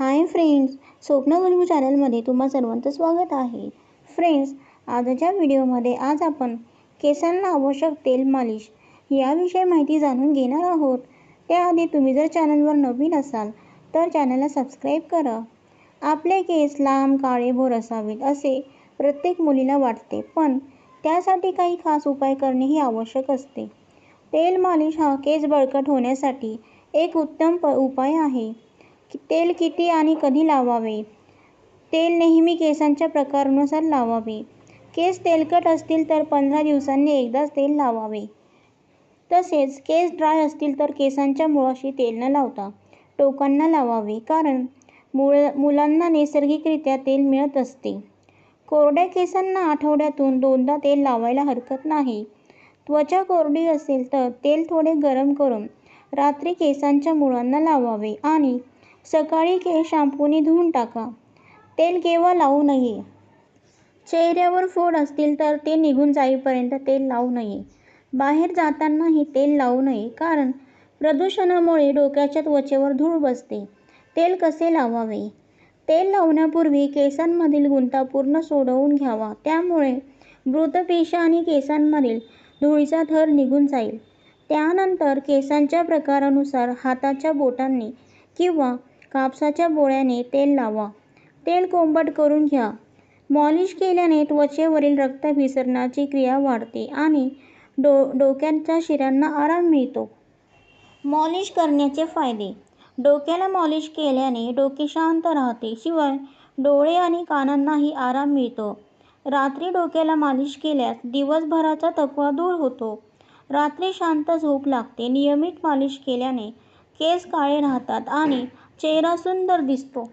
Hi friends स्वप्न गुलगू चॅनलमध्ये तुम्हा सर्वांचं स्वागत आहे. फ्रेंड्स आजच्या व्हिडिओमध्ये आज आपण केसांना आवश्यक तेल मालिश याविषयी माहिती जाणून घेणार आहोत. त्याआधी तुम्ही जर चॅनलवर नवीन असाल तर चॅनलला सबस्क्राईब करा. आपले केस लांब काळे भोर असावेत असे प्रत्येक मुलीला वाटते पण त्यासाठी काही खास उपाय करणेही आवश्यक असते. तेल मालिश हा केस बळकट होण्यासाठी एक उत्तम प उपाय आहे. तेल किती आणि कधी लावावे? तेल नेहमी केसांच्या प्रकारानुसार लावावे. केस तेलकट असतील तर पंधरा दिवसांनी एकदाच तेल लावावे. तसेच केस ड्राय असतील तर केसांच्या मुळाशी तेल न लावता टोकांना लावावे कारण मुळ मुलांना नैसर्गिकरित्या तेल मिळत असते. कोरड्या केसांना आठवड्यातून दोनदा तेल लावायला हरकत नाही. त्वचा कोरडी असेल तर तेल थोडे गरम करून रात्री केसांच्या मुळांना लावावे आणि सकाळी केस शॅम्पूने धुवून टाका. तेल केव्हा लावू नये. चेहऱ्यावर फोड असतील तर ते निघून जाईपर्यंत तेल लावू नये. बाहेर जातानाही तेल लावू नये कारण प्रदूषणामुळे डोक्याच्या त्वचेवर धूळ बसते. तेल कसे लावावे? तेल लावण्यापूर्वी केसांमधील गुंता पूर्ण सोडवून घ्यावा. त्यामुळे मृतपेशी आणि केसांमधील धुळीचा थर निघून जाईल. त्यानंतर केसांच्या प्रकारानुसार हाताच्या बोटांनी किंवा कापसाच्या बोळ्याने तेल लावा. तेल कोंबट करून घ्या. मॉलिश केल्याने त्वचेवरील रक्तभिसरणाची क्रिया वाढते आणि डो डोक्याच्या शिरांना आराम मिळतो. मॉलिश करण्याचे फायदे. डोक्याला मॉलिश केल्याने डोके शांत राहते शिवाय डोळे आणि कानांनाही आराम मिळतो. रात्री डोक्याला मालिश केल्यास दिवसभराचा थकवा दूर होतो. रात्री शांत झोप लागते नियमित मालिश केल्याने केस काळे राहतात आणि चेहरा सुंदर दिसतो.